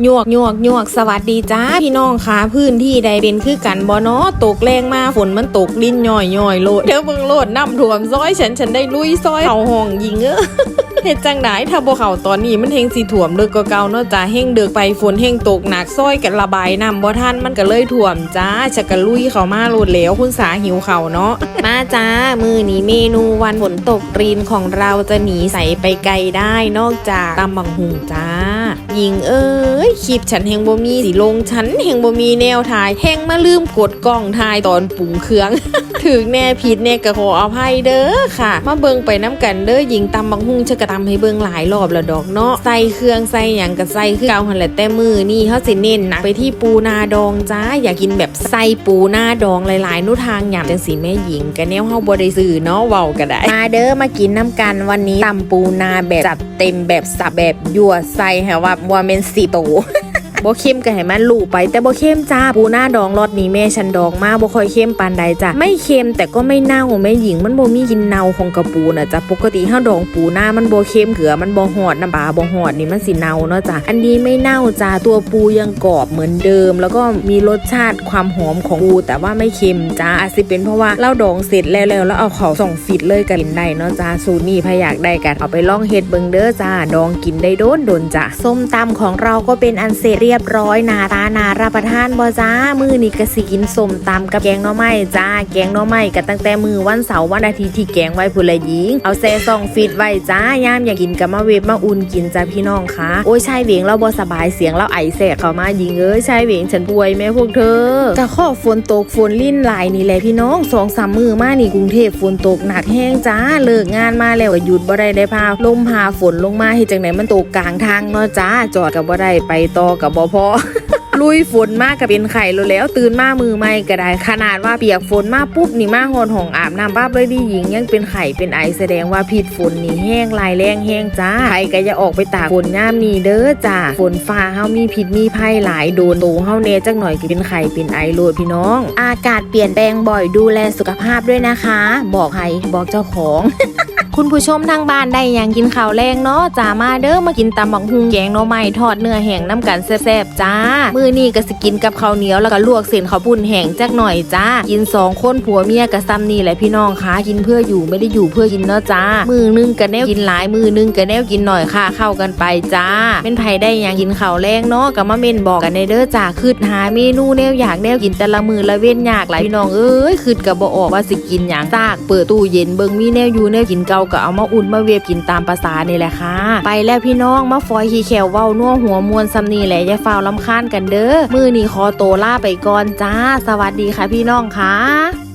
หยวกหยวกหยวกสวัสดีจ้าพี่น้องค่ะพื้นที่ใดเป็นคือกันบ่เนาะตกแรงมาฝนมันตกลิ้นย่อยย่อยโลดเดี๋ยวเบิ่งโลดน้ำท่วมซอยฉันฉันได้ลุยซอยเข่าห้องยิงเออเฮ็ดจังไดถ้าบ่เขาตอนนี้มันเฮงสิท่วมเลิกก็เก่าเนาะจ้าเฮงเดือกไปฝนเฮงตกหนักซอยกันระบายน้ำบ่ทันมันก็เลยท่วมจ้าจะกะลุยเข้ามาโลดแล้วคุณสาหิวเขาเนาะมาจ้ามือนี้เมนูวันฝนตกรีนของเราจะหนีใสไปไกลได้นอกจากตำบังหุงจ้ายิงเอ้ย คลิปฉันแหงบ่มีสิลงฉันแหงบ่มีแนวทายแหงมาลืมกดกล้องทายตอนปุ่งเครื่อง ถึงแน่ผิดแน่ก็ขออภัยเด้อค่ะ มาเบิงไปน้ำกันเด้อยิงตำบังหุ่งชะกะตำให้เบิงหลายรอบแล้วดอกเนาะใส่เครื่องใส่หยังก็ใส่คือเก่าหันแหละแต่มือนี่เขาสิเน้นหนักไปที่ปูนาดองจ้าอยากกินแบบใส่ปูนาดองหลายๆนุทางหยำจังสีแม่หญิงกันแนวเฮาบ่ได้ซื้อเนาะเว้าก็ได้มาเด้อมากินน้ำกันวันนี้ตำปูนาแบบจัดเต็มแบบสับแบบยั่วใส่ให้ว่าว่าเมนสิโต บ่เข้มก็ให้มันลูไป แต่บ่เข้มจ้าปูหน้าดองรสนี้แม่ฉันดองมากบ่ค่อยเข้มปานใดจ้ะไม่เค็มแต่ก็ไม่เน่าแม่หญิงมันบ่มีกินเน่าของกระปูน่ะจ้ะปกติเฮาดองปูหน้ามันบ่เค็มเขือมันบ่หอดน้ำปลาบ่หอดนี่มันสิเน่าเนาะจ้ะอันนี้ไม่เน่าจ้าตัวปูยังกรอบเหมือนเดิม แล้วก็มีรสชาติความหอมของปูแต่ว่าไม่เค็มจ้าอาจสิเป็นเพราะว่าเราดองเสร็จแล้วแล้วเอาเขาส่องฟิตเลยก็กินได้เนาะจ้าสูนี้พยากได้กันเอาไปลองเฮ็ดเบิงเด้อจ้าดองกินได้โดนโดนจ้ะส้มตำของเราก็เป็นอันเสร็จเรียียบร้อยนาตานารับประทานบ่จ้ามือนี่ก็สิกินสมตำกับแกงน่อไม้จ้าแกงน่อไม้ก็ตั้งแต่มือวันเสาร์วันอาทิตย์ที่แกงไว้พุ่นละหญิง เอาแซ่ซองฟิตไว้จ้ายามอยากกินก็มาเวฟมาอุ่นกินจ้าพี่น้องคะโอ้ยชายเหวงเราบ่สบายเสียงเราไอแสกเข้ามาหญิงเอ้ยชายเหวงฉันป่วยแม่พวกเธอกะข้อฝนตกฝนลิ่นหลายนี่แหละพี่น้องสองสามมือมานี่กรุงเทพฝนตกหนักแห้งจ้าเลิกงานมาแล้วก็หยุดบ่ได้ได้พาลมพาฝนลงมาเฮ็ดจังไหนมันตกกลางทางเนาะจ้าจอดก็บ่ได้ไปต่อก็บ่พอ ลุยฝนมากกับเป็นไข่แล้วแล้ว ตื่นมามือไม่ก็ได้ ขนาดว่าเปียกฝนมาปุ๊บนี่มาหอนห้องอาบน้ำป้าเลยดีหญิงยังเป็นไข่เป็นไอแสดงว่าผิดฝนนี่แห้งลายแรงแห้งจ้าใครก็จะออกไปตากฝนย่ามนี่เด้อจ้าฝนฟ้าเฮามีผิดมีภัยหลายโดนโตเฮาเนจักหน่อยก็เป็นไข่เป็นไอโลดพี่น้อง อากาศเปลี่ยนแปลงบ่อยดูแลสุขภาพด้วยนะคะ บอกใครบอกเจ้าของ คุณผู้ชมทางบ้านได้ยังกินข้าวแรงเนาะจ้ามาเด้อมากินตำบักฮุงแกงหน่อไม้ทอดเนื้อแห้งน้ำกันแซ่บๆจ้า มือนี้ก็สิกินกับข้าวเหนียวแล้วก็ลวกเส้นข้าวปุ้นแห้งจักหน่อยจ้า กินสองคนผัวเมียกับซ้ำนี่แหละพี่น้องคะกินเพื่ออยู่ไม่ได้อยู่เพื่อกินเนาะจ้า มือนึงก็แนวกินหลายมือนึงก็แนวกินหน่อยค่ะเข้ากันไปจ้าเป็นไผได้ยังกินข้าวแรงเนาะก็มาเมนบอกกันในเด้อจ้าคืดหาเมนูแนวอยากแนวกินแต่ละมือละเว้นยากหลายพี่น้องเอ้ยคืดก็บ่ออกว่าสิกินหยังซากเปิดตู้เย็นเบิ่งมีแนวอยู่แนวกินเก่าก็เอามาอุ่นมาเวฟกินตามภาษานี่แหละค่ะ ไปแล้วพี่น้องมาฟอยขี้แขวเว้านัวหัวมวนซำนี่แหละอย่าฟาวลำคาญกันเด้อมือนีคอโตล่าไปก่อนจ้า สวัสดีค่ะพี่น้องค่ะ